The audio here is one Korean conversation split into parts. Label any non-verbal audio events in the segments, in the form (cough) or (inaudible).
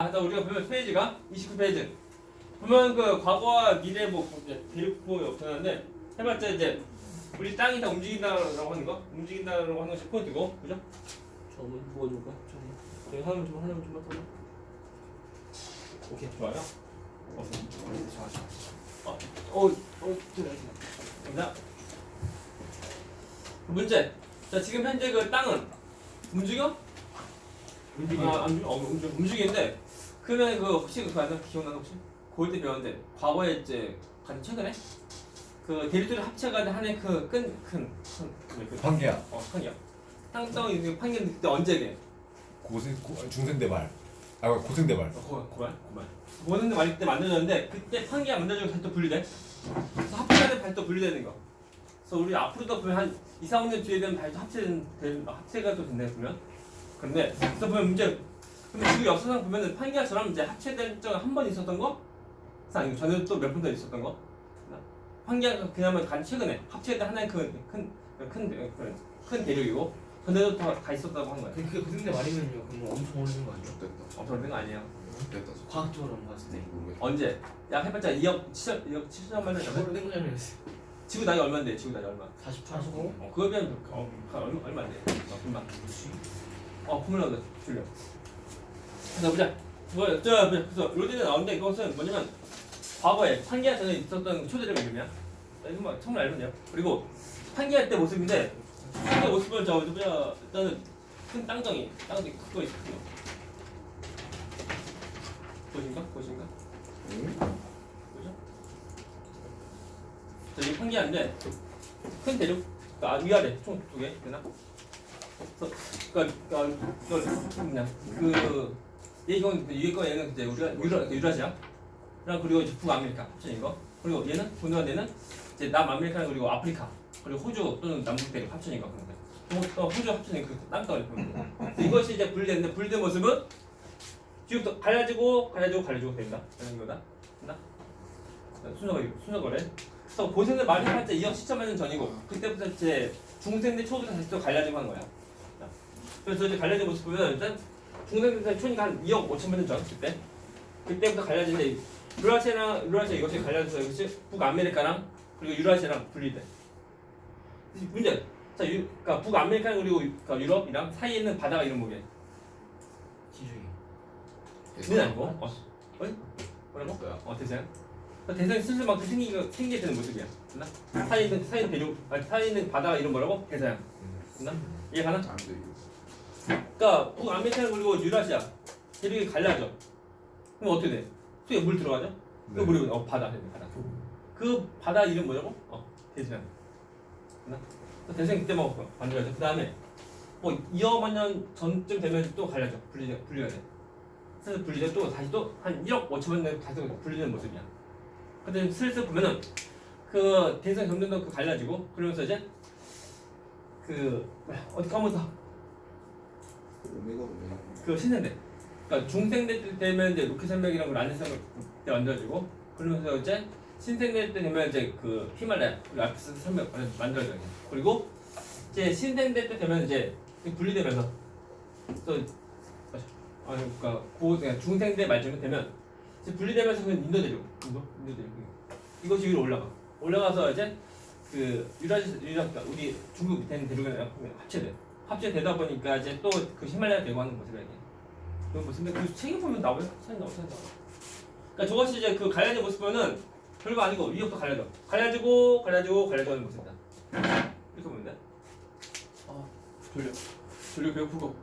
자 우리가 보면 페이지가 29페이지 보면 그 과거와 미래 뭐 대륙부 옆에는데 해봤자 이제 우리 땅이 다 움직인다라고 하는 거 움직인다라고 하는 것이 포인트고 그죠? 저문 부어줄까? 저기 저기 하나만 좀 하나만 좀 맡아줘 오케이 좋아요 어서 좋아 좋아. 어, 어, 자, 문제. 자, 지금 현재 그 땅은 움직여? 움직여. 아, 안 움직여. 어, 움직여. 움직이는데, 그러면 그 혹시 그거 아나 기억나는 혹시? 고일 때 배웠는데, 과거에 이제 가장 최근에 그 대륙들 합체가 하는 그 큰, 큰, 큰, 그, 판기야 어, 판이야. 땅덩이 그 판결 그때 언제 돼? 고생 고, 중생대발 아 고생대발 어, 고발, 고발, 고발. 고는데 말일 때 만들어졌는데 그때 판기가 만들어지고 또 분리돼. 그래서 다시 또 분리되는 거. 그래서 우리 앞으로도 보면 한 2, 4년 뒤에 되면 또 합체된 된- 합체가 또 된다 보면. 근데 그래서 보면 문제 근데 지금 역사상 보면은 판기가처럼 이제 합체된 적한번 있었던 거, 아니고 전에 또몇 번 더 있었던 거. 판기가 그나마 간 최근에 합체된 하나의 큰큰 큰 대륙이고 전에도 다, 다 있었다고 하는 거야. 그- 그게 그때 말이면요. 그럼 엄청 오래된 거 아니야? 됐다. 엄청 오래된 거 아니에요. 됐다. 과학적으로 한거 같은데. 모르겠다. 언제? 약 해봤자 2억 7천 2억 7천만 원 잖아. 오래된 거잖아요. 지구 나이 얼마인데? 지구 나이 얼마? 48. 어, 그거에 비하면 어, 한 얼마 얼마인데? 어, 금방. 어, 폼ula 줄려. 그래서 보자. 뭐, 저, 그래서 로디에 나오는데 이것은 뭐냐면 과거에 판기할 전에 있었던 초대적 이름이야. 이거 뭐 정말 알면 돼요. 그리고 판기할 때 모습인데 판기할 모습은 저 뭐야 일단은 큰 땅덩이, 땅덩이 크고 있어. 보신가? 보신가? 보죠? 자, 이 판기하는데 큰 대륙 아, 위아래 총 두 개 되나? 그래서 그러니까 그러니까 그 뭐냐 그얘 이건 그 위에 거 얘는 이제 우리가 유라 유라시아? 그리고 이제 북아메리카 합쳐진 거? 그리고 얘는 보는 얘는 이제 남아메리카 그리고 아프리카 그리고 호주 또는 남북 대륙 합쳐진 거 그런데 또, 또 호주 합쳐진 그 땅덩어리 그래서 이것이 이제 분리됐는데 분리된 모습은 지금부터 갈라지고 갈라지고 갈라지고 됩니다. 이런 거다. 됐나? 순서가 순서거래. 그래서 고생들 말이 해봤자 2억 7천만 년 전이고 그때부터 이제 중생대 초부터 다시 또 갈라지고 한 거야. 자, 그래서 이제 갈라진 모습 보면 일단 중생대 초니까 한 2억 5천만 년전 그때 그때부터 갈라지는데 유라시아랑 유라시아 이것이 갈라져서 이것이 북아메리카랑 그리고 유라시아랑 분리돼. 문제 자, 유, 그러니까 북아메리카 그리고 유- 그러니까 유럽이랑 사이에 있는 바다가 이름 뭐게? 지중해. 는 아니고 어, 어이? 뭐라고? 어 대서양? 대서양 슬슬 막 생기게 생기게 되는 모습이야. 됐나? 사이에 있는 사이에 대륙 아니 사이에 있는 바다가 이름 뭐라고? 대서양. 됐나? 이해 가나? 안 돼. 그러니까 북아메리카 그리고 유라시아 대륙이 갈라져. 그럼 어떻게 돼? 속에 물 들어가죠? 그 네. 물이 어 바다 되네 바다. 그 바다 이름 뭐라고? 어? 그 대서양 그때 뭐 만들어져. 그 다음에 뭐 2억만 년 전쯤 되면 또 갈라져. 분리 분리가 돼. 슬슬 분리돼 또 다시 또 한 1억 5천만 년 다시 또 분리되는 모습이야. 근데 슬슬 보면은 그 대상 점점 더그 갈라지고 그러면서 이제 그 어디 까먹었다. 오메가 오메가. 그 신생대. 그러니까 중생대 때 되면 이제 루키 산맥이랑 란네산맥 때 만들어지고 그러면서 이제 신생대 때 되면 이제 그 히말라야 알프스 산맥 만들어져요. 그리고 이제 신생대 때 되면 이제 분리되면서 또 아니 그러니까 고 그러니까 중생대 말쯤 되면 이제 분리되면서 그 인도 대륙 인도 인도 대륙 이것이 위로 올라가 올라가서 이제 그 유라시 유라 그러니까 우리 중국 밑에 있는 대륙이랑 합체돼 합체되다 보니까 이제 또 그 히말라야 되고 하는 모습이야 이게 그 무슨 그 책에 보면 나와요 사진 나와 사진 나와 그러니까 저것이 이제 그 갈라진 모습 보면은 별거 아니고 위협도 갈라져 갈라지고 갈라지고 갈라져는 모습이다 이렇게 보면 돼 아, 졸려 졸려 배고프고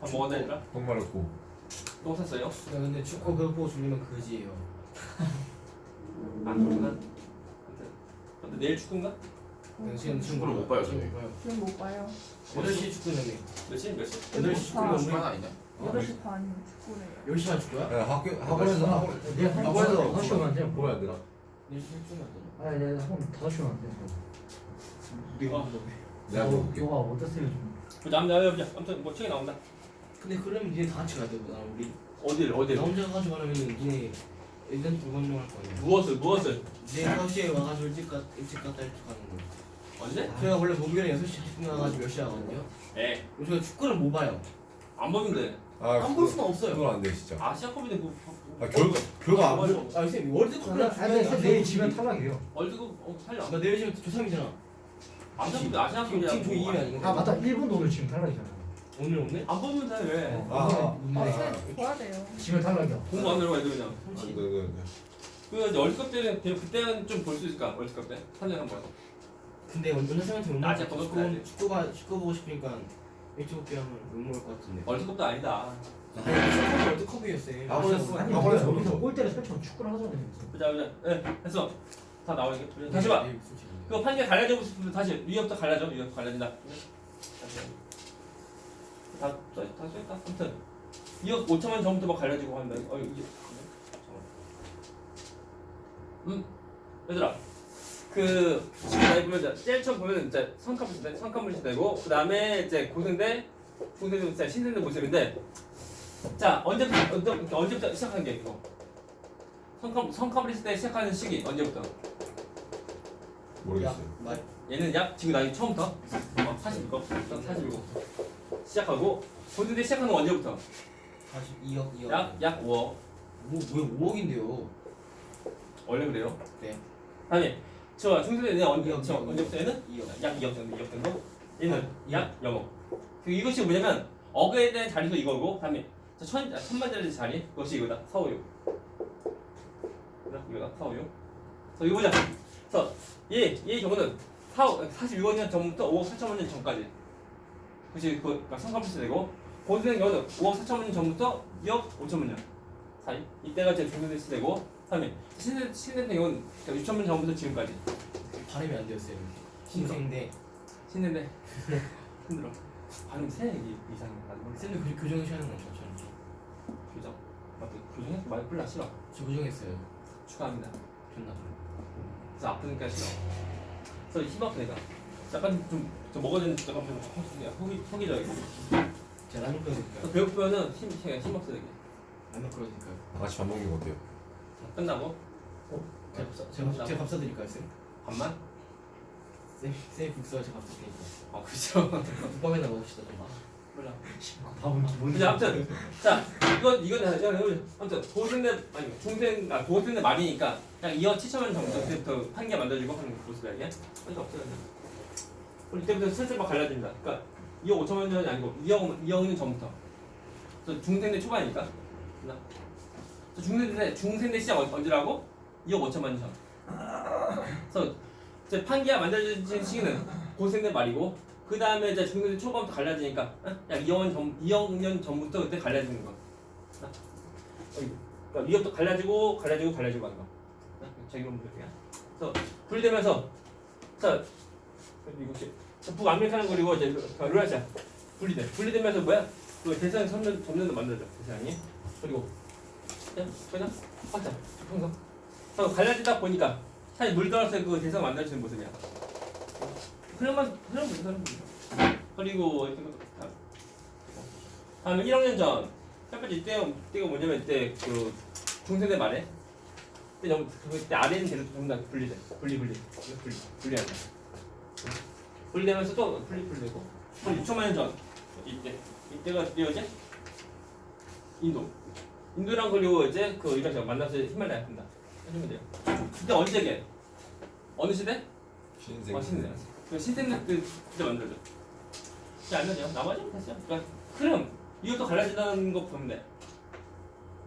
밥 먹었나 얘들아? 똥 마렵고 또 샀어요? 야, 근데 축구 그거 보고 졸리면 그지예요. 안 그러구나 근데, 근데 내일 축구인가? 네, 지금 축구를 못 봐요, 지금 저희. 못 봐요. 지금 못 봐요. 8시 축구는 몇 시? 몇 시? 8시 축구는 시간 아니냐? 8시 반이면 축구래요. 10시만 축구야? 야, 학교 학원에서 학원 네, 학원에서 한 시간 되나? 4시 축구면 안 되나? 아니, 네, 한 다섯 시간 안 돼요. 어. 내가 요- 볼게. 요가 어떠세요 좀? 보자 한번 해보자 아무튼 뭐 책에 나온다 근데 그러면 니네 다 같이 가야 되고 나 우리 어딜 나 어딜 혼자 가지고 가려면 니네 일단 불건용 할거 아니야 무엇을 무엇을 내 5시에 와가지고 일찍, 가, 일찍 갔다 일찍 가는 거 언제? 저희가 원래 목요일에 6시 10분 가가지고 몇 시에 하거든요 에 그럼 저희가 축구를 못 봐요 안 보면 돼 아, 안볼 수는 없어요. 그건 안돼 진짜. 아시아 컵인데 그 아 결과 결과 안 보. 아 선생님 월드컵이랑 아니 근데 내일 지면 탈락이에요 월드컵 어 살려. 나 내일 지면 조상이잖아. 아시아 컵 아시아 컵이야. 지금 저 이기면 아니고. 아 맞다 일본도 오늘 지면 탈락이잖아 오늘 오늘? 안 보면 돼 왜? 어, 아, 아. 오늘 아, 오늘 쌤 봐야 돼요. 지면 탈락이야 공부 안 들어가 애들 그냥. 아. 네, 네, 네. 그 이제 월드컵 때는 그냥 그때는 좀 볼 수 있을까? 월드컵 때? 3년 한 번. 근데 오늘 선생님한테 못 낮에 먹고 번호 축구 가야지. 축구가 축구 보고 싶으니까 일찍 올게 하면 못 먹을 것 같은데. 월드컵도 아니다. 아니 축구 월드컵이에요 쌤. 아, 아니 아, 그래서 여기서. 골대를 설치면 축구를 하잖아요. 보자 보자. 예, 됐어. 다 나오니까. 다시 봐. 솔직히. 그거 판결 갈라지고 싶으면 다시 위협도 갈라져. 위협 갈라진다. 다시. 다, 다, 다 써있다. 아무튼. 2억 5천만 전부터 막 갈라지고 한다. 어, 이게. 음, 얘들아. 그, 지금 나이 보면, 이제 제일 처음 보면 이제 성카물 시대, 성카물 시대고, 그 다음에 이제 고생대, 고생대, 이제 신생대 모습인데, 자, 언제부터, 언제- 언제부터 시작한 게 이거? 성카, 성카물 시대 시작하는 시기, 언제부터? 모르겠어요. 마- 얘는 약 지금 나이 처음부터 어, 47거 47거 시작하고 고등대 시작하는 건 언제부터? 42억 2억. 약약 5억 뭐 뭐야 5억인데요. 원래 그래요. 네. 다음에 저 중대대 언 이억, 저 이억, 언제부터 얘는 2억. 약 2억 정도 2억 정도 얘는 아, 약 0억. 그 이것이 뭐냐면 억에 대한 자리도 이거고 다음에 저 천, 아, 천만짜리 자리 그것이 이거다 서우유. 이거다 서우유. 그래서 이거 보자. 그래서 얘얘 경우는 4, 46억 년 전부터 5억 4천만 년 전까지. 그것이 그 그러니까 성카프스 되고 고등의 경우는 5억 4천만 년 전부터 2억 5천만 년 사이. 이때가 제 중대대 시대고 다음에 신대 신대 경우는 6천만 년 전부터 지금까지. 발음이 안 되었어요. 신생대. 신는데 (laughs) 힘들어. 발음 세 이- 이상해. 나도. 쌤도 교- 교정 시 하는 건 저처럼. 교정. 맞다. 교정해? 말 불러 싫어. 저 교정했어요. 축하합니다. 존나. 그래서 아프니까 싫어. 그래서 힘없어 내가. 약간 좀, 좀 먹어야 되는 약간 좀 허기 허기 허기적이고. 제가 라면 끓여드릴까요? 그래서 배고프면은 힘 힘- 힘없어 되게. 라면 끓여드릴까요? 다 같이 밥 먹는 거 어때요? 자, 끝나고 제가 밥 사- 제가 제가 밥 사드릴까요 쌤? 밥만. 쌤, 쌤 국수와 제가 밥 사드릴게요. 아 그죠. 국밥이나 먹읍시다 좀. 몰라. 밥은 기본이 근데 아무튼 자 이건 이건 야, 야, 야, 아무튼 고생대 아니 중생 아 고생대 말이니까 그냥 2억 7천만 정도 때부터 판게 만들어지고 하는 모습이야 이게 그러니까 없어요. 우리 이때부터 슬슬 막 갈라진다. 그러니까 2억 5천만 년이 아니고 2억 2억 년 전부터. 그래서 중생대 초반이니까. 중생대 시작 언- 언제라고? 2억 5천만 년 전. 그래서 판기가 만들어진 시기는 고생대 말이고 그 다음에 이제 중생대 초반부터 갈라지니까 어? 약 2억 년 전, 2억 년 전부터 그때 갈라지는 거. 어? 그러니까 위협도 갈라지고 갈라지고 갈라지고 하는 거. 어? 자기론 분석이야. 그래서 분리되면서 자 이것이 북아메리카는 그리고 이제 루라시아 분리돼. 분리되면서 뭐야? 그 대상 점점 점점 더 만들어져 대상이 그리고 그냥 그냥 확장 평성. 그래서 갈라지다 보니까 사실 물 들어서 그 대상 만들어지는 모습이야. 흐름만 흐름 보자 흐름 보자. 그리고 이렇게 다- 다음에 1학년 전. 첫 번째 이때 이때가 뭐냐면 이때 그 중세대 말에 그때 너무 그때 아래 있는 데를 전부 다 분리돼. 분리 분리 분리 분리한다. 분리되면서 또 분리 분리되고 한 6천만 년 전 이때 이때가 어디였지? 인도. 인도랑 그리고 이제 그 이라시아 만나서 히말라야 한다. 해주면 돼요. 그때 언제게? 어느 시대? 신생. 어, 신세. 그 신세는 그 그때 만들죠. 이제 안 되죠. 나머지는 됐어요. 그러니까 흐름 이것도 갈라진다는 거 보면 돼.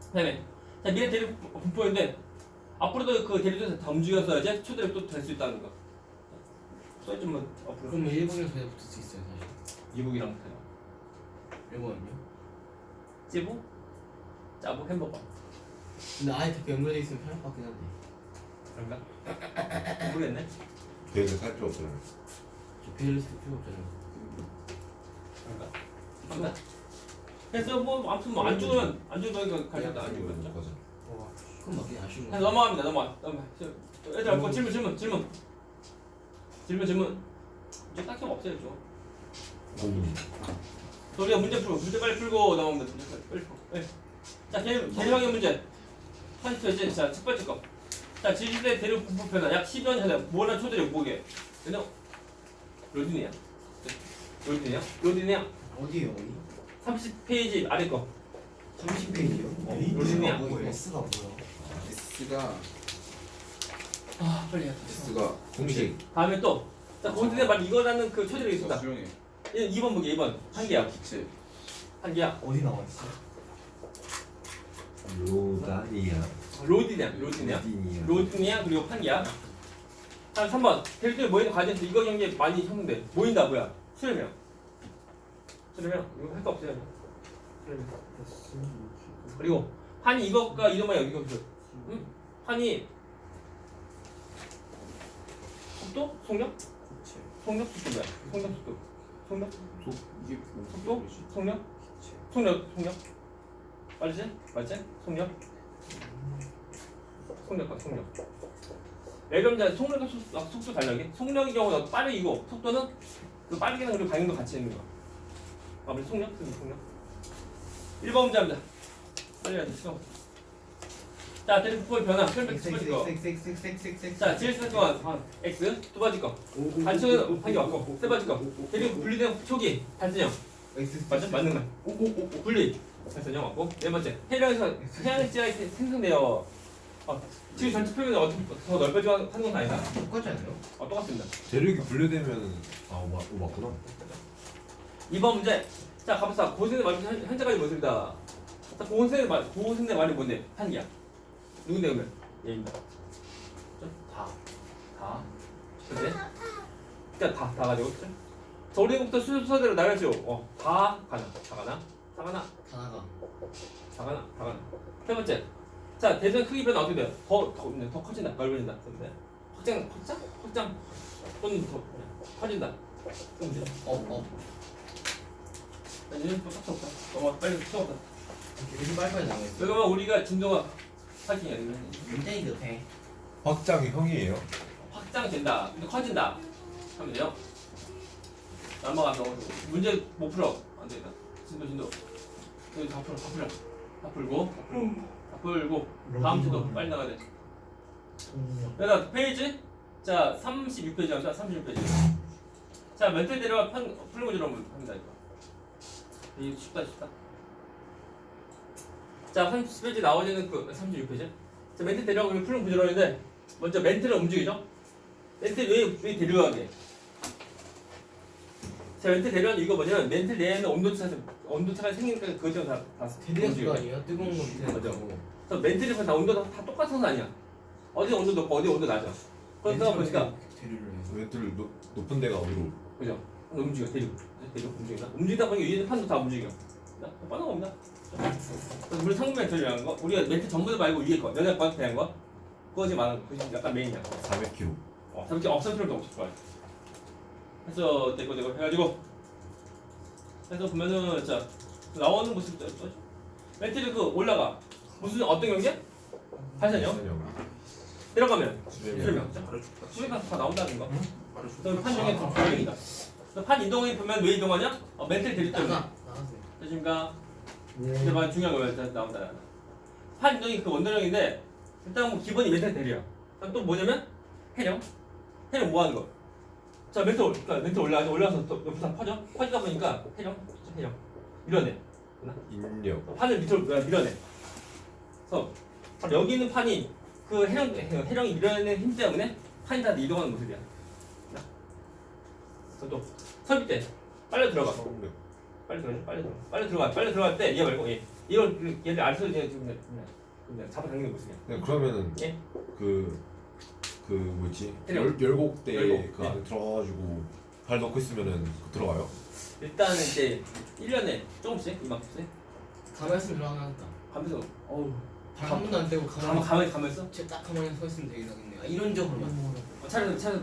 그다음에 자 미래 대륙 분포인데 앞으로도 그 대륙에서 더 움직여서야지 초대를 또 될 수 있다는 거. 써있지만 앞으로 그럼 일본에서 계속 붙을 수 있어요 사실. 이북이랑 붙어요. 일본은요? 찌부, 짜부, 햄버거. 근데 아예 그렇게 연결돼 있으면 편할 것 같긴 한데. 그런가? 모르겠네. 계획을 살 필요 없잖아요. 저 베일리스트 필요 없잖아요. 그런가? 그런가? 그래서 뭐 아무튼 뭐안 죽으면 안 죽으면 갈렸다 안 죽으면. 맞아. 그건 맞긴 아쉬운 자, 거. 넘어갑니다. 넘어가. 넘어가. 저, 애들 뭐 질문 질문 질문. 질문 질문. 이제 딱히 없어요, 저. 음. 저 우리가 문제 풀고 문제 빨리 풀고. 문제 빨리, 빨리 풀고. 네. 자, 개- 개념학의 문제. 한 페이지. 자, 첫 번째 거. 자, 지지대 대륙 분포 변화 약 10여 년 전에 모란 초대력 보게. 얘는 로딘이야. 로딘이야? 로딘이야? 어디에요 어디? 30페이지 아래 거. 30페이지요? 어, 로딩이야. 뭐예요? S가 뭐야? S가 아 빨리 해. S가 공식 다음에 또. 자 고은대 말 이거라는 그 초절이 있습니다. 수용해 2번 보기 2번 한 개야 기체 한 개야 어디 나와 있어? 로다니아 로디냐 로디냐? 로디니아 로디냐 그리고 판기야? 한 3번. 대리들 모이는 과정에서 이거 경기에 많이 형성돼. 모인다 뭐야? 수렴형 수렴형 이거 할 거 없어요. 수렴형 그리고 판이 이것과 이것만 여기 이거 음? 판이 속도? 속력? 속력 속도 뭐야? 속력 속도. 속력? 이게 속도? 속력? 속력? 속력 맞지? 맞지? 속력. 속력과 속력. 예를 들면 속력과 속- 아, 속도 달라게. 속력의 경우는 빠르기고 속도는 그 빠르기는 그리고 방향도 같이 있는 거야. 아 우리 속력? 그럼 속력? 1번 문제입니다. 빨리 가자 시간 자 대립 부의 변화. 설명 두 번째 거. 자, GS 동안 X. 두 번째 거. 단축은 한개 왔고. 세 번째 거. 대립 분리된 초기. 단순형. 맞죠? 맞는 말. 오오오. 분리. 그래서 왔고 네 번째 해양에서 해양 지하에 생성되어 어, 지구 전체 표면이 어떻게 더 넓어지고 하는 건 아니다. 똑같지 않아요? 어, 똑같습니다. 대륙이 분류되면 아 맞, 어, 맞구나 2번 문제. 자, 가봅시다. 고생의 말 현- 현재까지 모습이다. 자, 고생의 말 고생의 말이 뭔데? 한기야. 누군데 그러면? 얘입니다. 그죠? 다. 다. 그지? 그러니까 다, 다 가지고 그죠? 자, 우리부터 순서대로 나가죠. 어, 다 가나, 다 가나, 다 가나. 다나가. 작아나 작아나. 세 번째. 자 대전 크기 변화 어떻게 돼요? 더, 더, 더 커진다. 넓어진다. 근데. 확장 확장? 확장. 또는 더 커진다. 근데 이제 또딱 없다 어 빨리 쳐없다 요즘 빨리빨리 나와 있어 그러면 우리가 진도가 확인이 아니면 굉장히 급해 확장이 형이에요? 확장된다. 근데 커진다. 하면 돼요. 넘어가서 문제 못 풀어. 안 되겠다. 진도 진도 여기 다 풀어 다 풀어. 다 풀고. 다 풀고. 다 풀고. 다음 주도 빨리 나가야 돼. 그래서 페이지? 자 36페이지 합니다. 36페이지. 자 멘트 내려와 판 풀는 거로 합니다 이거. 이게 쉽다 쉽다. 자 30페이지 나머지는 그 36페이지. 자 멘트 그리고 풀는 부지런인데 먼저 멘트를 움직이죠. 멘트 왜, 왜 데려가게 자 멘트 데려가는 이거 뭐냐면 멘트 내에는 온도차가 온도차가 생기니까 그것 때문에 다, 다 움직여요. 그거 아니에요? 뜨거운 거 밑에. 맞아. 그래서 멘트를 다 온도가 다 똑같은 건 아니야. 어디 온도 높고 어디 온도 낮아. 그러다 보니까 해서 멘트를 높, 높은 데가 어디로? 그죠? 움직여 대륙. 대륙 움직이나? 움직이다 보니까 위에 판도 다 움직여. 나 빠져나옵니다. 그래서 우리 상부 멘트를 위한 거? 우리가 멘트 전부 다 말고 위에 거 연락 관한테 대한 거? 그거 지금 말하는 거. 그게 약간 메인이야. 400km 어, 저렇게 없을 필요도 없을 거야 그래서 내거 내거 해가지고 그래서 보면은 자 나오는 모습이 어쩌죠? 멘트를 그 올라가 무슨 어떤 경기야? 발산형 들어가면 수렴형 수렴형 다 나온다는 거 그럼 판정의 불행이다. 판 이동이 보면 왜 이동하냐? 어, 멘틀 대립 때문에. 나가세요 되십니까? 이제 말 중요한 거 일단 나온다. 판 이동이 그 원동력인데 일단 뭐 기본이 멘틀 대리야. 그럼 또 뭐냐면 해령. 해령 뭐 하는 거? 자 멘틀 올- 그러니까 멘틀 올라가서 올라가서 또 옆으로 다 퍼져. 퍼지다 보니까 해령, 해령 밀어내. 인력 판을 밑으로 밀어- 밀어내. 그래서 바로 여기 있는 판이 그 해령 해령이 밀어내는 힘 때문에 판이 다 이동하는 모습이야. 또 설비 때 빨리 들어가. 빨리 들어가. 빨리 들어가. 빨리 들어가. 빨리 들어갈 때 얘 말고 얘. 이걸 얘를 알서 이제 지금 그냥 그냥 잡아당기는 모습이야. 네, 그러면은 예? 그, 그 뭐지. 열, 열곡대 열곡, 그 네. 안에 들어가가지고 발 넣고 있으면은 그 들어가요? 일단은 이제 1년에 조금씩 이만큼씩 가만히 있으면 들어가겠다 가면서 어우 발한 번도 안 떼고 가만 가만히 가만히 가면서 딱 가만히 서 있으면 되겠네요 아, 이론적으로만 어, 차례 차례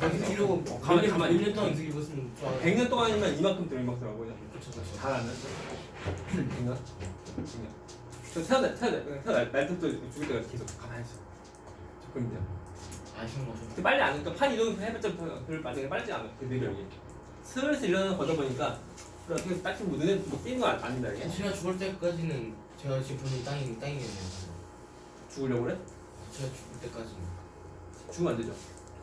차례 계속 이러고 어, 가만히 가만히 1년 동안 계속 입었으면 좋아 100년 동안이면 이만큼 들어 이만큼 들어가고 그쵸 그쵸 잘안 했어. 인가? 저 태어날 태어날 태어날 날부터 죽을 때가 계속 가만히 있어. 조금이야. 아쉬운 거죠 근데 빨리 안 하니까 판 이동 해봤자 별 만약에 빠르지 않아. 그 느력이. 슬슬 일어나는 거다 보니까 그렇게 딱히 뭐 눈에 뭐 띄는 거 아- 아닌다 이게. 제가 죽을 때까지는 제가 지금 보는 땅이 땅이겠네요 죽으려고 그래? 제가 죽을 때까지는 죽으면 안 되죠.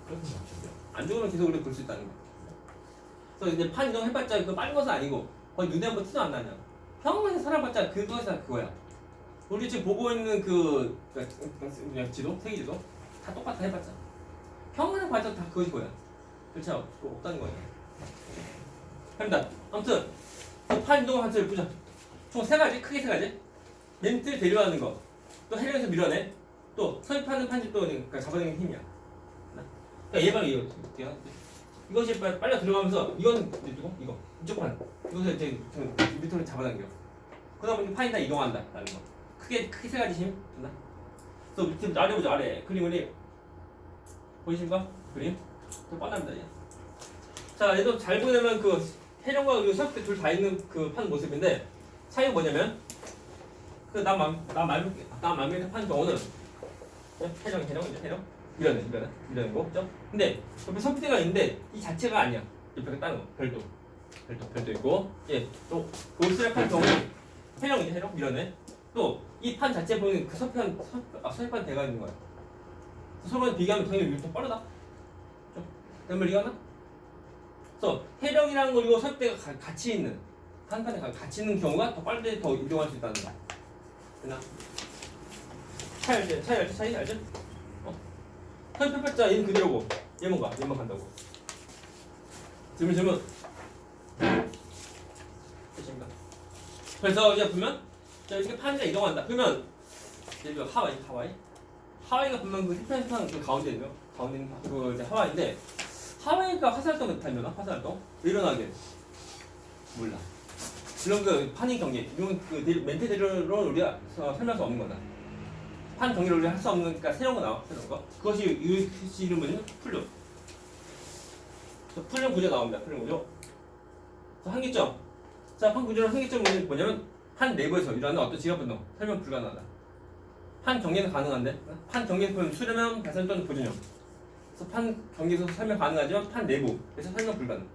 그렇게 맞죠 안 죽으면 계속 우리 볼수 있다는 거. 그래서 이제 판 이동 해봤자 그 빠른 것은 아니고 거의 눈에 한번 티도 안 나냐. 평균에서 살아봤자 그거에서 그거야. 우리 지금 보고 있는 그 그냥 지도, 세계 지도 다 똑같아 해봤자. 평균에 봤자 다 그것이 뭐야. 그렇죠? 그거 없다는 거예요. 합니다. 아무튼 판 이동 한을 보자. 총 세 가지, 크게 세 가지. 멘트 데려가는 거, 또 해령에서 밀어내, 또 서입하는 판집도 그러니까 잡아내는 힘이야. 그러니까 얘가 이거 이거- 이것이 빨리, 빨리 들어가면서 이건 누구? 이거 이쪽 판 이것을 이제 좀 밑으로 잡아당겨. 그러다 보니 판이 다 이동한다라는 거. 크게 크게 세 가지 힘 됐나? 또 밑에 아래 보자 아래 그림을 보이신가? 그림? 또 뻔합니다 얘. 자 얘도 잘 보려면 그 해령과 그 수학 때둘 다 있는 그 판 모습인데 차이가 뭐냐면 그나나 말고 나 말고 판 경우는 해령 해령 이제 해령 이러네 이러네 이러는 거 그죠? 근데 옆에 선피대가 있는데 이 자체가 아니야 옆에 다른 거 별도 별도 별도 있고 예또 골스를 판 경우는 해령이지 해령 이러네 또이 판 자체 보면 그 서편 서, 아, 서판 대가 있는 거야 서로 비교하면 당연히 이게 더 빠르다 그죠? 대물 이해가나? 그래서 해령이라는 거 그리고 서대가 같이 있는 한 판에 가- 같이 있는 경우가 더 빨리 더 이동할 수 있다는 거야 되나? 차이 알지? 차이 알지? 차이 알지? 어? 선표백자 얘는 그대로고 얘만 가 얘만 간다고 질문 질문 됐습니다 그래서 이제 보면 자 이렇게 판자 이동한다 그러면 예를 들어 하와이 하와이 하와이가 보면 그 휘편선 그 가운데 있는 가운데 그 이제 하와이인데 하와이가 화살동 몇 타면나 화살동? 왜 일어나게 몰라 이런 그 판인 경기 이런 그 데- 멘트 대로로 우리가 서- 설명할 수 없는 거다. 판 경기를 우리가 할 수 없는 그러니까 새로운 거 나와 새로운 거. 그것이 이 이름은 풀lum 풀lum 구조 나옵니다 풀lum 구조. 자, 한계점. 자 판 구조의 한계점은 뭐냐면 판 내부에서 일어나는 어떤 지각 변동. 설명 불가능하다 판 경계는 가능한데? 판 경계는 보면 수렴형 발산 또는 보존형. 그래서 판 경계에서 설명 가능하지만 판 내부에서 설명 불가능.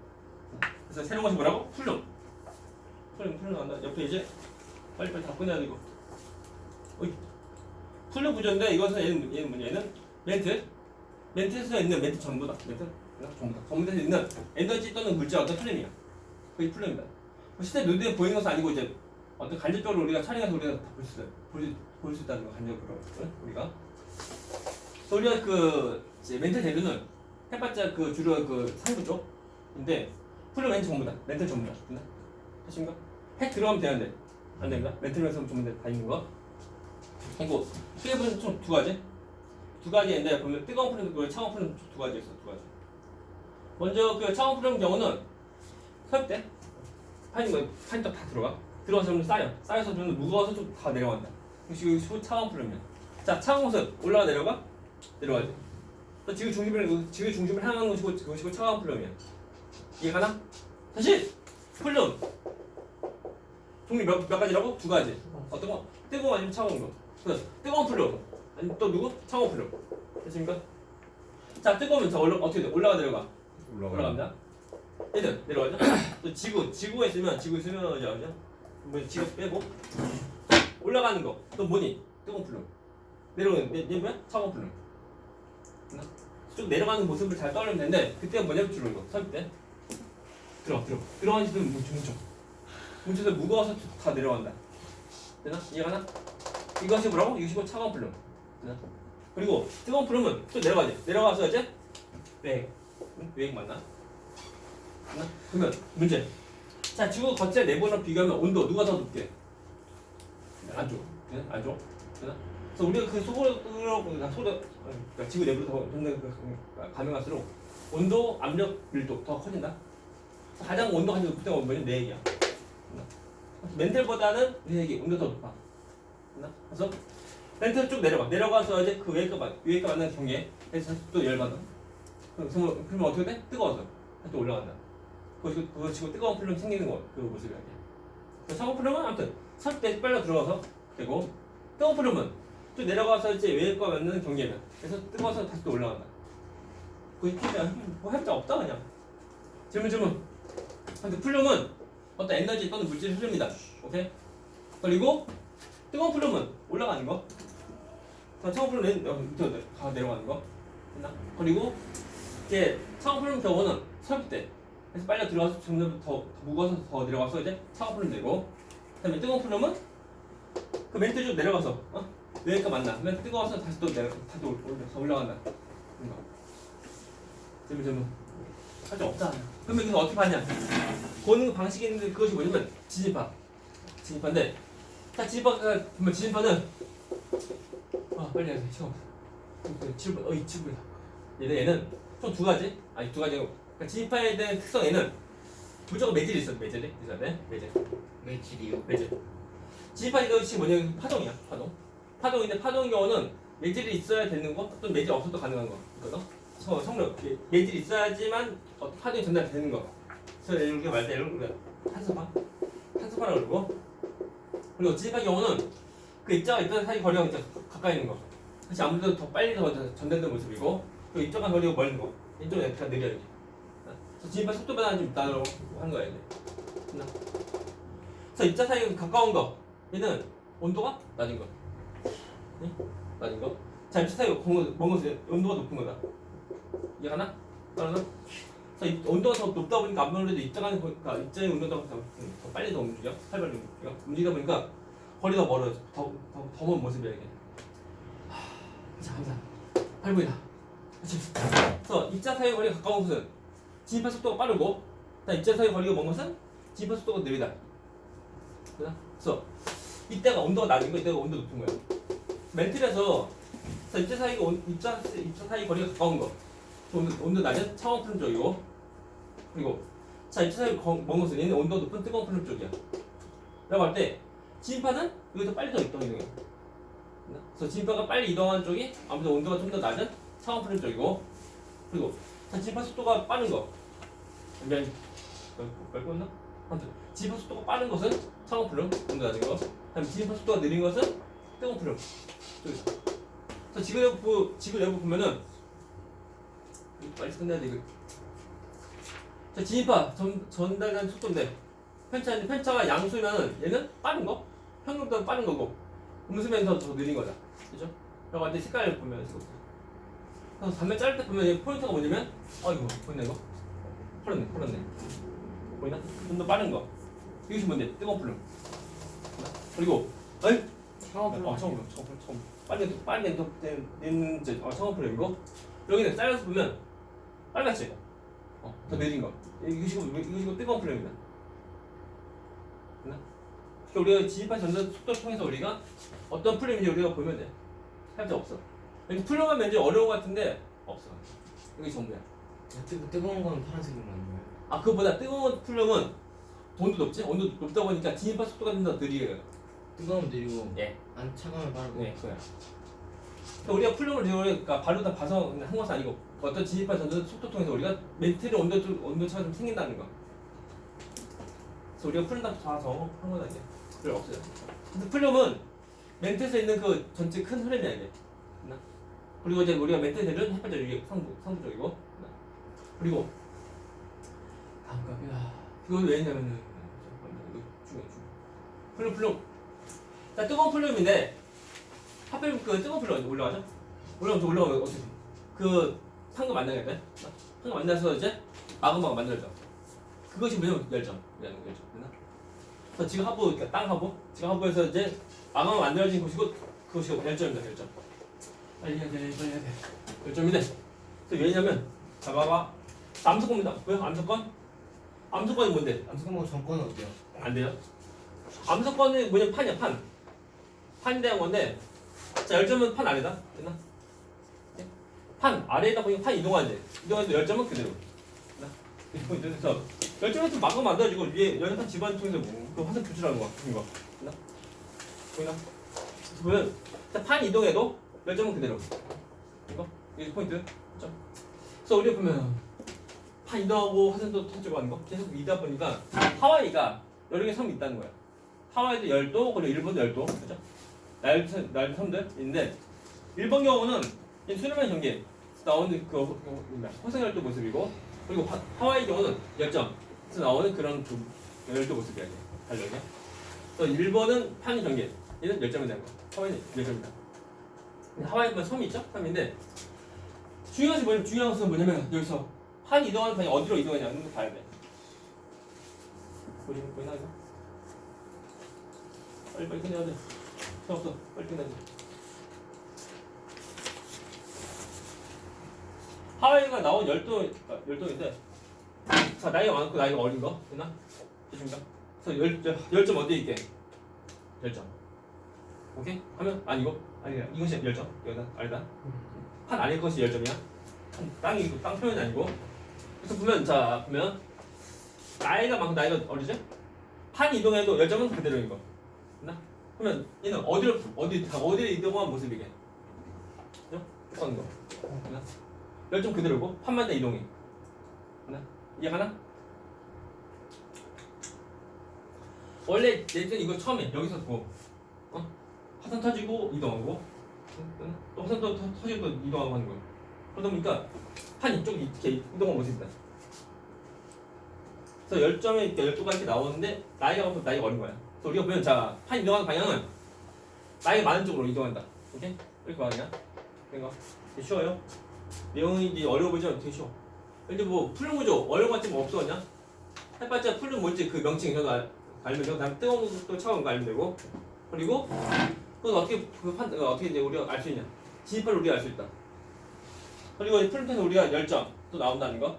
그래서 새로운 것이 뭐라고? 풀lum 풀lum 풀lum 나온다. 옆에 이제 빨리빨리 다 꺼내야 되고. 어이. 풀lum 구조인데 이것은 얘는, 얘는 뭐냐? 얘는 멘트. 멘트에서 있는 멘트 전부다. 멘트? 전부다. 전부에서 있는 에너지 또는 물질 어떤 풀lum이야. 그게 풀lum이다. 실제 눈에 보이는 것은 아니고 이제 어떤 간접적으로 우리가 촬영해서 우리가 볼수 볼, 볼수 있다는 거 간접적으로 응? 우리가. 그래서 우리가 그 이제 멘트 대류는 해봤자 그 주로 그 상부 쪽인데 풀lum 멘트 전부다 멘트 전부다. 됐나? 하신가? 핵 들어가면 되는데 안 됩니다 멘트면서 전부 다 있는 거. 그리고 수액은 총두 가지. 두 가지인데 보면 뜨거운 그리고 차가운 풀lum 두 가지 있어 두 가지. 먼저 그 차가운 풀lum 경우는 설때 판이 뭐 판이 딱다 들어가 들어가서 좀 쌓여 쌓여서 좀 무거워서 좀 다 내려간다 지금 수 차가운 풀lum이야 자 차가운 것은 올라가 내려가 내려가지 또 지구 중심을 지구 중심을 향하는 것이고 그것이고 차가운 풀lum이야 이해가나? 다시 풀lum 종류 몇, 몇 가지라고? 두 가지 어떤 거? 뜨거운 아니면 차가운 거 그래서 뜨거운 풀lum 아니 또 누구? 차가운 풀lum 됐습니까? 자 뜨거우면 자 올라 어떻게 돼? 올라가 내려가 올라가. 올라갑니다. 얘들 내려가죠. 또 지구 지구에 있으면 지구 있으면 이제 알죠? 뭐 지구 빼고 올라가는 거. 또 뭐니? 뜨거운 풀lum. 내려오는 얘, 얘 뭐야? 차가운. 됐나? 쭉 내려가는 모습을 잘 떠올리면 되는데 그때가 뭐냐면 주로 이거 설 때. 들어 들어 들어가는 시는 뭉쳐 뭉쳐. 뭉쳐서 무거워서 다 내려간다. 되나? 이해가나? 이것이 뭐라고? 이것이 뭐 차가운 풀lum. 되나? 그리고 뜨거운 풀lum은 또 내려가지. 내려가서 이제 왜 맞나? 맞나? 그러면 문제. 자 지구 겉에 내부랑 비교하면 온도 누가 더 높게? 안쪽. 네? 안쪽. 되나? 그래서 우리가 그 속으로 그 속으로 그러니까 지구 내부로 더 좀더 가면 갈수록 온도, 압력, 밀도 더 커진다. 가장 온도 가장 높을 때가 뭐냐? 내 얘기야. 멘틀보다는 내 얘기 온도 더 높아. 그래서 멘틀 쭉 내려가. 내려가서 이제 그 외액과 만- 외액과 만나는 경계에서 또 열받아. 그러면, 어떻게 돼? 뜨거워서 다시 또 올라간다. 그거 그거 치고 뜨거운 풀lum이 생기는 거 그 모습이야. 그 차가운 풀lum은 아무튼 설 때 빨려 들어가서 되고 뜨거운 풀lum은 또 내려가서 이제 외액과 맞는 경계면 그래서 뜨거워서 다시 또 올라간다. 그게 필요야. 뭐 해봤자 없다 그냥. 질문 질문. 근데 풀lum은 어떤 에너지 또는 물질을 흐릅니다. 오케이? 그리고 뜨거운 풀lum은 올라가는 거. 자, 차가운 내- 어, 밑으로 내려가는 거. 됐나? 그리고 이제 차가운 풀lum 경우는 설때 그래서 빨려 들어가서 점점 더, 더 무거워서 더 내려가서 이제 차가운 풀lum 되고 그다음에 뜨거운 플룸은 그 멘트 좀 내려가서 어? 여기가 맞나? 그러면 뜨거워서 다시 또 내려 다시 또 올라서 올라간다. 질문. 할게 없다. 그러면 이거 어떻게 하냐? 보는 방식이 있는데 그것이 뭐냐면 진입파. 진입파인데 자 진입파가 보면 진입파는 아 빨리 해야 돼 시간 없어. 7분 어이 7분이다. 얘는 얘는 총 두 가지 아니 두 가지고 그러니까 진입파에 대한 특성에는 무조건 매질이 있어 매질이 있어야 돼 매질. 매질이요. 매질. 진입파 이것이 뭐냐면 파동이야 파동. 파동인데 파동인 경우는 매질이 있어야 되는 거 또는 매질 없어도 가능한 거 있거든. 성- 성능 예, 매질이 있어야지만 어, 파동이 전달되는 거. 그래서 이렇게 말때 이렇게 탄소파 탄소파라고 그러고 그리고 진입파 경우는 그 입자와 입자 사이 거리가 이제 가까이 있는 거. 그래서 아무래도 더 빨리 더 전달되는 모습이고 또 입자간 거리가 멀는 거. 이쪽은 약간 느려 이게. 그래서 진입파 속도 변화는 좀 있다고 하는 거야 이제. 됐나? 그래서 입자 사이가 가까운 거 얘는 온도가 낮은 거. 네? 낮은 거. 자 입자 사이가 먼 것은 온도가 높은 거다. 이해가나? 따라나? 그래서 이- 온도가 더 높다 보니까 아무래도 입자간 그러니까 입자의 온도가 더, 더 빨리 더 움직여 활발히 움직여 움직이다 보니까 거리가 멀어져 더더 더먼 모습이야 이게. 하, 자 감사. 8분이다. 그래서 입자 사이 거리가 가까운 것은 진입할 속도가 빠르고, 그다음 입자 사이 거리가 먼 것은 진입할 속도가 느리다. 그래서 이때가 온도가 낮은 거, 이때가 온도 높은 거야. 멘틀에서 입자 사이가 온, 입자 입자 사이 거리가 가까운 거, 온도, 온도 낮은 차원 플룸 쪽이고, 그리고 자 입자 사이 거- 먼 것은 얘는 온도 높은 뜨거운 플룸 쪽이야. 라고 할 때 진입파는 여기서 빨리 더 이동해. 그래서 진입파가 빨리 이동하는 쪽이 아무래도 온도가 좀 더 낮은 차원 플룸 쪽이고, 그리고 자 진입파 속도가 빠른 거. 굉장히 몇 껐나? 아무튼 진입파 속도가 빠른 것은 차원 플룸 온도 낮은 거. 그다음에 진입파 속도가 느린 것은 뜨거운 플룸 쪽이다. 그래서 지구 내부 지구 내부 보면은 빨리 끝내야 돼 이거. 자 진입파 전 전달된 속도인데 편차인데 편차가 양수면은 얘는 빠른 거, 평균보다 빠른 거고 음수면서 더 느린 거다. 그죠? 라고 할 때 색깔을 보면 이거. 그래서 단면 자를 때 보면 얘 포인트가 뭐냐면 어 이거 보이나 이거? 풀었네 풀었네. 보이나? 좀 더 빠른 거. 이것이 뭔데? 뜨거운 플룸 그리고 아이 차원 아, 처음 처음 처음 처음 빨리 빨리 이제 아 처음 플레이고 여기는 잘라서 보면 빨갛지? 어, 더 느린 거. 이것이고 이것이고 뜨거운 플레이입니다 됐나? 그러니까 우리가 진입한 전자 속도를 통해서 우리가 어떤 플레이인지 우리가 보면 돼. 살짝 없어. 플레이만 왠지 어려운 것 같은데 없어. 여기 전부야 뜨, 뜨거운 건 파란색으로 만들어요. 아 그거보다 뜨거운 플룸은 온도 높지 온도 높다 보니까 진입한 속도가 좀 더 느리게 뜨거우면 느리고 예. 안 차가우면 빠르고. 네, 그거야. 그러니까 우리가 플룸을 우리가 바로 다 봐서 한 것은 아니고 어떤 진입한 전자 속도 통해서 우리가 멘트의 온도 좀- 온도 차가 좀 생긴다는 거. 그래서 우리가 다 봐서 한 거다 이제. 별로 없어요. 근데 플룸은 멘트에서 있는 그 전체 큰 이게. 됐나? 그리고 이제 우리가 멘트들은 햇볕 이게 상부 상부적이고. 그리고 다음 갑니다. 이거 왜냐면은 이거 중요해 중요. 플룸 플룸. 자 뜨거운 플룸인데 하필 그 뜨거운 플룸 올라가죠? 올라가면 저 올라가면 어떻게 돼? 그 상금 만나게 돼? 상금 만나서 이제 마그마가 만들어져. 그것이 뭐냐면 열정, 열정. 되나? 그래서 지금 하부, 그러니까 땅 하부, 지금 하부에서 이제 마그마 만들어진 곳이고 그것이 열정입니다, 열정. 빨리 해야 돼, 빨리 해야 돼. 열정인데, 왜냐면 자 봐봐, 암석건입니다. 왜요? 암석건? 암석건이 뭔데? 암수가 뭐 정권은 어때요? 안 돼요. 암석건은 뭐냐 판이야 판. 판에 대한 건데 자 열점은 판 아래다. 됐나? 네? 판 아래에다 보니까 판 이동하지. 이동해도 열점은 그대로. 됐나? 그래서 열점은 좀 막아 만들어지고 위에 열판 집안 통해서 그 화살 표출하는 거. 이거. 됐나? 보이나? 보면 자, 판 이동해도 열점은 그대로. 이거 이게 포인트. 그렇죠? 그래서 우리가 보면 판 이동하고 화살도 터지고 하는 거 계속 이다 보니까 하와이가 여러 개 섬이 있다는 거야. 하와이도 열도 그리고 일본도 열도 그죠? 날 날, 섬들 있는데 일본 경우는 이 수렴한 경계 나오는 그 뭐냐, 호생열도 모습이고 그리고 하, 하와이 경우는 열점에서 나오는 그런 그 열도 모습이야 이게 달력이. 또 일본은 판 경계 얘는 열점에 대한 거. 하와이는 열점이다. 하와이는 섬이 있죠? 섬인데 중요한 것이 뭐냐면 중요한 것은 뭐냐면 여기서 판 이동하는 방이 어디로 이동하냐는 거 봐야 돼. 보이나 보이나 이거? 빨리 빨리 끝내야 돼. 시간 없어. 빨리 끝내야 돼. 하와이가 나온 열도 아, 열도인데 자 나이가 많고 나이가 어린 거 됐나? 됐습니까? 그래서 열, 열 열점 어디에 있게? 열점. 오케이? 하면 아니고 아니 이것이 열점 여기다 아니다. 판 안에 것이 열점이야. 판 땅이 땅 표현이 아니고. 그래서 보면 자 보면 나이가 많고 나이가 어리죠? 판 이동해도 열점은 그대로인 거. 됐나? 그러면 얘는 어디로 어디 다 어디로 이동한 모습이게? 그죠? 똑같은 거. 됐나? 열점 그대로고 판만 다 이동해. 됐나? 이해가나? 원래 예전 이거 처음에 여기서 보고 어? 화산 터지고 이동하고 응? 또 화산 터지고 또 이동하고 하는 거예요. 그러다 보니까 판 이쪽 이렇게 이동한 모습이다. 그래서 열점에 이렇게 열도가 이렇게 나오는데 나이가 많고 나이가 어린 거야. 그래서 우리가 보면 자 판 이동하는 방향은 나이가 많은 쪽으로 이동한다. 오케이? 이렇게. 이거 되게 쉬워요. 내용이 이제 어려워 보이죠? 되게 쉬워. 근데 뭐 풀는 거죠? 어려운 거 같지 뭐 없어 그냥? 해봤자 풀는 뭔지 그 명칭 저도 알- 알면 되고 그다음에 뜨거운 거 차가운 거 알면 되고 그리고 그건 어떻게 그 판, 어, 어떻게 이제 우리가 알 수 있냐? 진입을 우리가 알 수 있다. 그리고 이제 풀는 에서 우리가 열점 또 나온다는 거.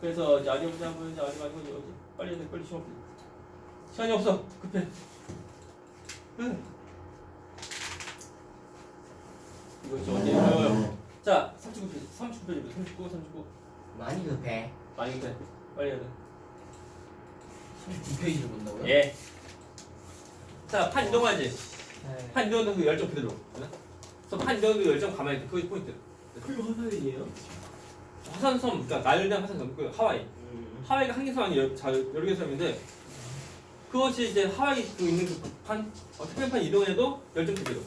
그래서 이제 아직 보자 보자 아직 아직 어디 빨리 해야 돼 빨리 시험 시간이 없어 급해. 응. 이거 저 언제 배워요? 자 39페이지 39페이지 39 39 많이 급해. 많이 급해 빨리 해야 돼. 39페이지를 본다고요? 예. 자, 판 이동하지. 네. 판 이동도 그 열정 그대로. 그래? 그래서 판 이동도 그 열정 가만히. 그게 포인트. 그게 화살이에요? 화산섬, 그러니까 나일강 화산섬, 그 하와이. 음. 하와이가 한 개섬 아니 여, 자, 여러 개 섬인데 그것이 이제 하와이 그 있는 그 판, 어, 특별판 이동해도 열정 그대로.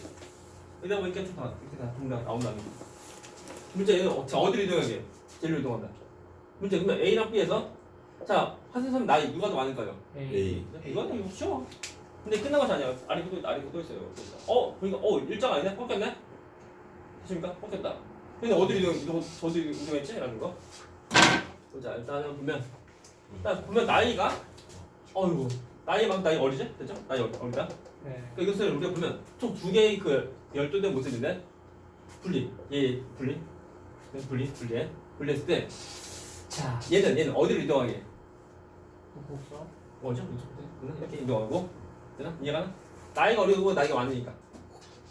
이러다 보니까 좀 다, 이렇게 다 동작 나온다는 거. 문제 얘는 어, 자, 어디로 이동하게? 제로 이동한다. 문제 그러면 A랑 B에서 자, 화산섬 나이 누가 더 많을까요? A 이거는 이거 쉬워. 근데 끝나고 아니야. 아래 그도 아래 그도 있어요. 어, 그러니까 어 일정 아니네? 꺾였네? 됐습니까? 꺾였다. 근데 어디로 이동 이동 저도 이동했지? 라는 거. 보자 일단은 보면 일단 보면 나이가 어이구 나이 막 나이 어리지? 됐죠? 나이 어리, 어리다. 네. 그러니까 이것을 우리가 보면 총 두 개의 그 열도된 모습인데 분리 얘 분리 얘 분리 분리해 분리했을 때 자 얘는 얘는 어디로 이동하게? 복사. 뭐죠? 이렇게 이동하고 되나? 이해가 나? 나이가 어리고 나이가 많으니까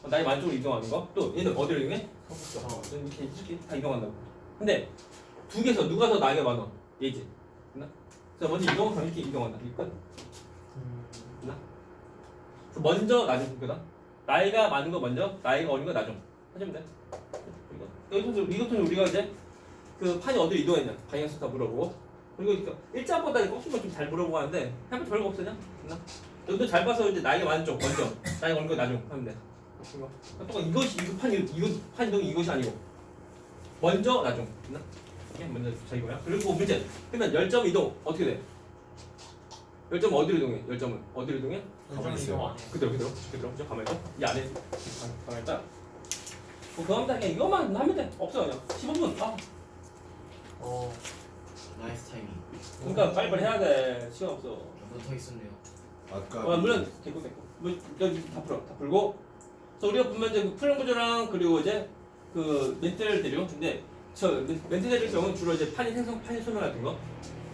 어, 나이 많은 쪽으로 이동하는 거 또 얘는 어디로 이동해? 어, 이렇게 이렇게 다 이동한다고. 근데 두 개에서 누가 더 나이가 많아? 얘지. 됐나? 그래서 먼저 이동하면 이렇게 이동한다. 이거 끝. 음. 그래서 먼저 나중 거다? 나이가 많은 거 먼저 나이가 어린 거 나중. 하시면 돼. 이거. 여기서 이것도 우리가 이제 그 판이 어디로 이동했냐? 방향수 다 물어보고. 그리고 일자보다 꺾인 거좀 잘 물어보고 하는데 해볼 별거 없으냐? 여기도 잘 봐서 이제 나이가 많은 쪽 먼저 나이가 어린 거 나중 하면 돼 이거 똑같 이것이 이거 판 이거 이거 판 이동이 이것이 아니고 먼저 나중 됐나? 이게 먼저 자기 거야 그리고 문제 그러면 열점 이동 어떻게 돼? 열점 어디로 이동해? 열점은 어디로 이동해? 가만히 있어요. 해. 그대로 그대로 그대로 그죠? 가만히 있어 이 안에 가만히 있다 뭐 그럼 다 그냥 이것만 하면 돼 없어 그냥 15분 아 어. 나이스 타이밍. 그러니까 빨리빨리 해야 돼 시간 없어 몇더 있었네요. 아까 어, 물론 됐고 됐고 뭐 여기 다 풀어 다 풀고 그래서 우리가 보면 이제 그 풀는 구조랑 그리고 이제 그 멘트를 데려 근데 저 멘- 멘트 데릴 경우는 주로 이제 판이 생성 판이 소멸 같은 거.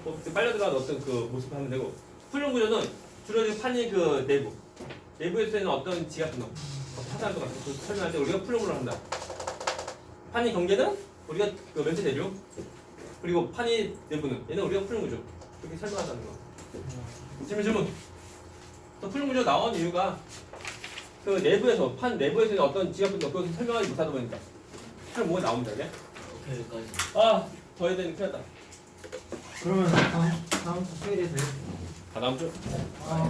뭐, 빨려 들어가는 어떤 그 모습을 하면 되고. 풀는 구조는 주로 이제 판이 그 내부 내부에서 있는 어떤 지 같은 거 어, 파산도 같은 거 설명할 때 우리가 구조를 한다. 판이 경계는 우리가 그 멘트 대류 그리고 판이 내부는 얘는 우리가 풀는 구조 그렇게 설명한다는 거. 질문 질문. 또 풀는 구조 나온 이유가 그 내부에서 판 내부에서 어떤 거 그것을 설명하지 못하다 보니까 잘 뭐가 나옵니다 이게 오케이 여기까지. 아더 해야 되는 큰일 났다 그러면 다음 다음 주 수요일에 돼. 다 다음 주 아.